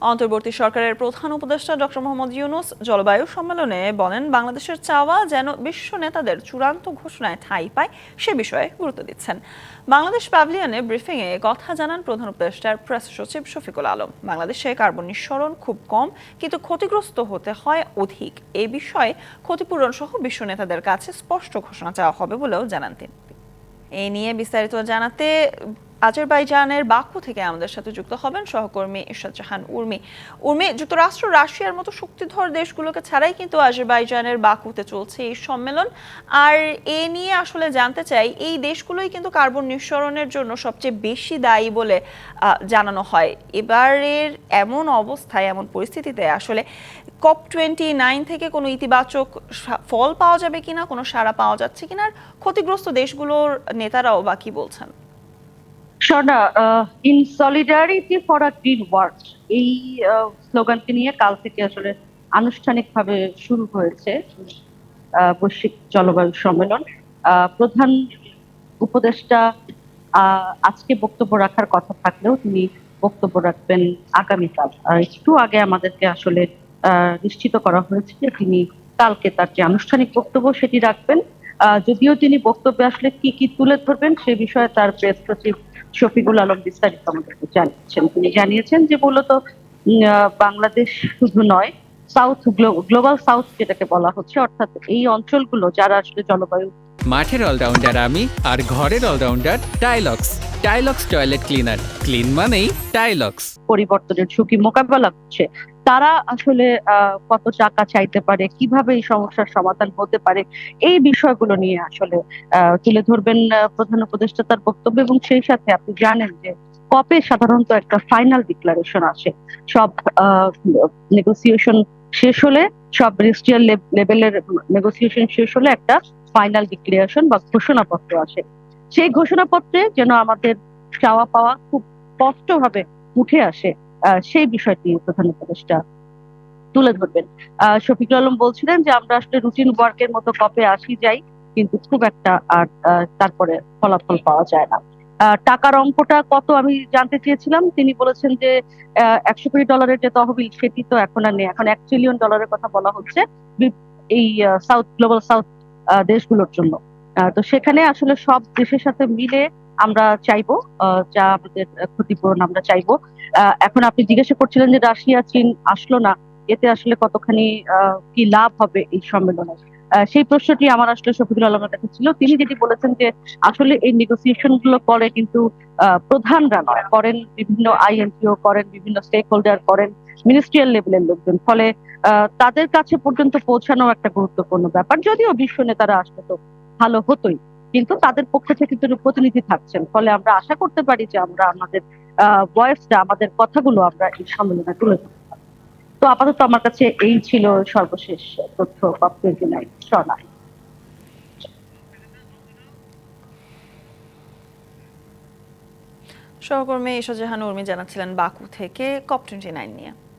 অন্তর্বর্তী সরকারের প্রধান উপদেষ্টা ডক্টর মোহাম্মদ ইউনুস জলবায়ু সম্মেলনে বলেন, বাংলাদেশের চাওয়া যেন বিশ্ব নেতাদের চূড়ান্ত ঘোষণায় ঠাঁই পায়, সে বিষয়ে গুরুত্ব দিচ্ছেন। বাংলাদেশ প্যাভিলিয়নে ব্রিফিংয়ে কথা জানান প্রধান উপদেষ্টার প্রেস সচিব শফিকুল আলম। বাংলাদেশে কার্বন নিঃসরণ খুব কম, কিন্তু ক্ষতিগ্রস্ত হতে হয় অধিক। এ বিষয়ে ক্ষতিপূরণ সহ বিশ্ব নেতাদের কাছে স্পষ্ট ঘোষণা চাওয়া হবে বলেও জানান তিনি। এ নিয়ে বিস্তারিত জানাতে আজারবাইজানের বাকু থেকে আমাদের সাথে যুক্ত হবেন সহকর্মী ইরশাদ জাহান উর্মি। উর্মি, যুক্তরাষ্ট্র, রাশিয়ার মতো শক্তিধর দেশগুলোকে ছাড়াই কিন্তু আজারবাইজানের বাকুতে চলছে এই সম্মেলন। আর এ নিয়ে আসলে জানতে চাই, এই দেশগুলোই কিন্তু কার্বন নিঃসরণের জন্য সবচেয়ে বেশি দায়ী বলে জানানো হয়। এবারের এমন অবস্থায়, এমন পরিস্থিতিতে আসলে কপ টোয়েন্টি নাইন থেকে কোনো ইতিবাচক ফল পাওয়া যাবে কিনা, কোনো সাড়া পাওয়া যাচ্ছে কিনা ক্ষতিগ্রস্ত দেশগুলোর নেতারাও বা বলছেন? Swarna in solidarity for a green world এই স্লোগানটি নিয়ে কাল থেকে আসলে আনুষ্ঠানিকভাবে শুরু হয়েছে বৈশ্বিক জলবায়ু সম্মেলন। প্রধান উপদেষ্টা আজকে বক্তব্য রাখার কথা থাকলেও তিনি বক্তব্য রাখবেন আগামীকাল। একটু আগে আমাদেরকে আসলে নিশ্চিত করা হয়েছে যে তিনি কালকে তার যে আনুষ্ঠানিক বক্তব্য সেটি রাখবেন। যদিও তিনি বক্তব্যে আসলে কি কি তুলে ধরবেন সে বিষয়ে তার প্রেস সচিব শফিকুল আলম বিস্তারিত আমাদেরকে জানিয়েছেন। তিনি জানিয়েছেন যে মূলত বাংলাদেশ শুধু নয় সাউথ গ্লোবাল সাউথ যেটাকে বলা হচ্ছে অর্থাৎ এই অঞ্চলগুলো যারা আসলে জলবায়ু মাঠের অলরাউন্ডার আমি আর ঘরের allrounder Tylox Tylox toilet cleaner clean মানেই টাইলক্স পরিবর্তনের ঝুঁকি মোকাবেলা করছে। তারা আসলে কত টাকা চাইতে পারে, কীভাবে এই সমস্যার সমাধান হতে পারে, এই বিষয়গুলো নিয়ে আসলে তুলে ধরবেন প্রধান উপদেষ্টা তার বক্তব্য এবং সেই সাথে আপনি জানেন যে কপে সাধারণত একটা ফাইনাল ডিক্লারেশন আসে। সব নেগোসিয়েশন শেষ হলে, সব রেজিস্ট্রিয়াল লেভেলের নেগোসিয়েশন শেষ হলে একটা ফাইনাল ডিক্লারেশন বা ঘোষণাপত্র আসে। সেই ঘোষণাপত্রে যেন আমাদের চাওয়া পাওয়া খুব স্পষ্টভাবে উঠে আসে। সেই বিষয়টি প্রধান উপদেষ্টা তুলে ধরবেন। শফিকুল আলম বলছিলেন যে, আমরা আসলে রুটিন ওয়ার্কের মতো কপে আসি যাই, কিন্তু খুব একটা আর তারপরে ফলাফল পাওয়া যায় না। টাকার অঙ্কটা কত আমি জানতে চেয়েছিলাম। তিনি বলেছেন যে একশো কোটি ডলারের যে তহবিল, সেটি তো এখন আর নেই। এখন এক ট্রিলিয়ন ডলারের কথা বলা হচ্ছে এই সাউথ গ্লোবাল সাউথ দেশগুলোর জন্য। তো সেখানে আসলে সব দেশের সাথে মিলে আমরা চাইব যা আমাদের ক্ষতিপূরণ আমরা চাইব। এখন আপনি জিজ্ঞাসা করছিলেন যে রাশিয়া, চীন আসলো না, এতে আসলে কতখানি কি লাভ হবে এই সম্মেলনে? সেই প্রশ্নটি আমার আসলে শফিকুল আলমের কাছে ছিল। তিনি যেটি বলেছেন যে আসলে এই নেগোসিয়েশনগুলো করে কিন্তু প্রধানরা নয়, করেন বিভিন্ন আইএনটিও করেন বিভিন্ন স্টেক হোল্ডার করেন মিনিস্ট্রিয়াল লেভেলের লোকজন। ফলে তাদের কাছে পর্যন্ত পৌঁছানো একটা গুরুত্বপূর্ণ ব্যাপার। যদিও বিশ্ব নেতারা আসলে তো ভালো হতোই। কিন্তু তাদের পক্ষ থেকে কিন্তু প্রতিনিধি থাকছেন। ফলে আমরা আশা করতে পারি যে আমরা আমাদের ভয়েসটা আমাদের কথাগুলো আমরা এই সম্মেলনে তুলে। তো আপাতত আমার কাছে এই ছিল সর্বশেষ তথ্য শর্ণা সহকর্মী ইশা জাহান উর্মি জানাচ্ছিলেন বাকু থেকে কপ টোয়েন্টি নাইন নিয়ে।